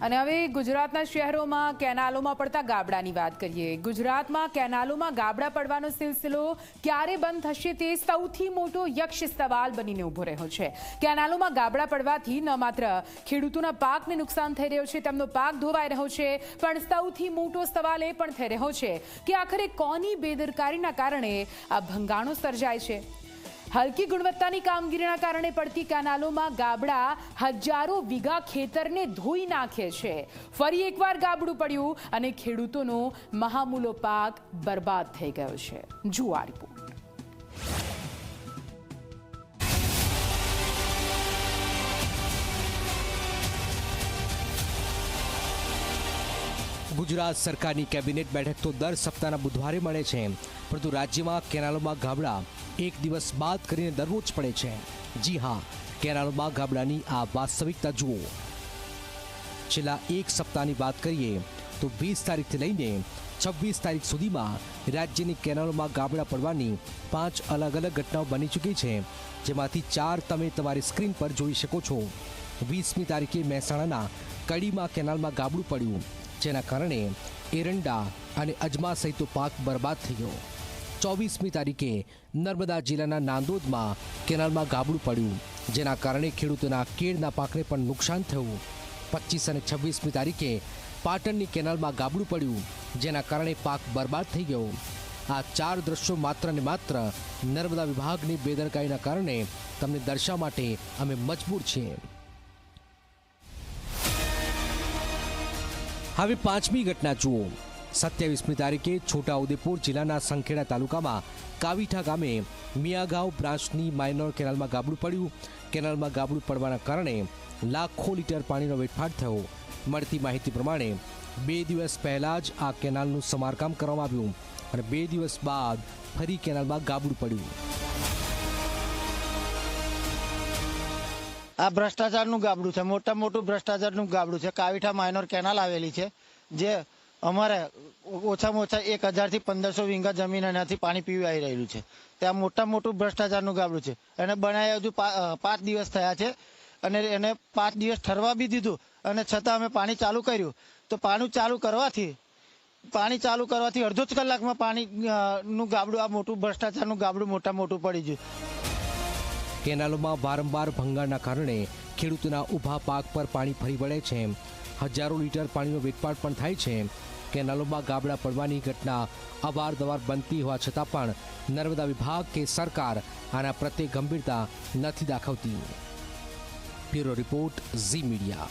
અને હવે ગુજરાતના શહેરોમાં કેનાલોમાં પડતા ગાબડાની વાત કરીએ. ગુજરાતમાં કેનાલોમાં ગાબડા પડવાનો સિલસિલો ક્યારે બંધ થશે તે સૌથી મોટો યક્ષ સવાલ બનીને ઊભો રહ્યો છે. કેનાલોમાં ગાબડા પડવાથી ન માત્ર ખેડૂતોના પાકને નુકસાન થઈ રહ્યો છે, તેમનો પાક ધોવાઈ રહ્યો છે, પણ સૌથી મોટો સવાલ એ પણ થઈ રહ્યો છે કે આખરે કોની બેદરકારીના કારણે આ ભંગાણો સર્જાય છે? હલકી ગુણવત્તાની કામગીરીના કારણે પડતી કેનાલોમાં ગાબડા હજારો વીઘા ખેતરને ધોઈ નાખે છે. ફરી એકવાર ગાબડું પડ્યું અને ખેડૂતોનો મહામૂલો પાક બરબાદ થઈ ગયો છે. જુઓ રિપોર્ટ. ગુજરાત સરકારની કેબિનેટ બેઠક તો દર સપ્તાહના બુધવારે મળે છે. પરંતુ રાજ્યમાં કેનાલોમાં ગાબડા એક દિવસ બાદ કરીને દરરોજ પડે છે. જી હા કેનાલોમાં ગાબડાની આ વાસ્તવિકતા જુઓ. છેલ્લા એક સપ્તાહની વાત કરીએ તો વીસ તારીખથી લઈને છવ્વીસ તારીખ સુધીમાં રાજ્યની કેનાલોમાં ગાબડા પડવાની પાંચ અલગ અલગ ઘટનાઓ બની ચૂકી છે, જેમાંથી ચાર તમે તમારી સ્ક્રીન પર જોઈ શકો છો. વીસમી તારીખે મહેસાણાના કડીમાં કેનાલમાં ગાબડું પડ્યું, જેના કારણે એરંડા અને અજમા સહિતનો પાક બરબાદ થઈ ગયો ચોવીસમી તારીખે નર્મદા જિલ્લાના નાંદોદમાં કેનાલમાં ગાબડું પડ્યું. જેના કારણે ખેડૂતોના કેળના પાકને પણ નુકસાન થયું. પચીસ અને છવ્વીસમી તારીખે પાટણની કેનાલમાં ગાબડું પડ્યું, જેના કારણે પાક બરબાદ થઈ ગયો. આ ચાર દ્રશ્યો માત્ર ને માત્ર નર્મદા વિભાગની બેદરકારીના કારણે તમને દર્શાવવા માટે અમે મજબૂર છીએ. હવે પાંચમી ઘટના જુઓ. સત્યાવીસમી તારીખે છોટાઉદેપુર જિલ્લાના સંખેડા તાલુકામાં કાવીઠા ગામે મિયાગાંવ બ્રાન્ચની માઇનોર કેનાલમાં ગાબડું પડ્યું. કેનાલમાં ગાબડું પડવાના કારણે લાખો લીટર પાણીનો વેઠફાટ થયો. મળતી માહિતી પ્રમાણે બે દિવસ પહેલાં જ આ કેનાલનું સમારકામ કરવામાં આવ્યું અને બે દિવસ બાદ ફરી કેનાલમાં ગાબડું પડ્યું. આ ભ્રષ્ટાચારનું ગાબડું છે. મોટા મોટું ભ્રષ્ટાચારનું ગાબડું છે. કાવીઠા માઇનોર કેનાલ આવેલી છે, જે અમારે ઓછામાં ઓછા એક હજારથી પંદરસો વીંગા જમીન એનાથી પાણી પીવી આવી રહેલું છે. ત્યાં મોટા મોટું ભ્રષ્ટાચારનું ગાબડું છે. એને બનાવ્યા હજુ પાંચ દિવસ થયા છે અને એને પાંચ દિવસ ઠરવા બી દીધું અને છતાં અમે પાણી ચાલુ કર્યું. તો પાણી ચાલુ કરવાથી, પાણી ચાલુ કરવાથી અડધો જ કલાકમાં પાણી નું ગાબડું, આ મોટું ભ્રષ્ટાચારનું ગાબડું મોટા મોટું પડી ગયું. કેનાલોમાં વારંવાર ભંગાણના કારણે ખેડૂતોના ઊભા પાક પર પાણી ફરી વળે છે. હજારો લીટર પાણીનો વેટપાટ પણ થાય છે. કેનાલોમાં ગાબડા પડવાની ઘટના અવારનવાર બનતી હોવા છતાં પણ નર્મદા વિભાગ કે સરકાર આના પ્રત્યે ગંભીરતા નથી દાખવતી. Bureau report Zee media.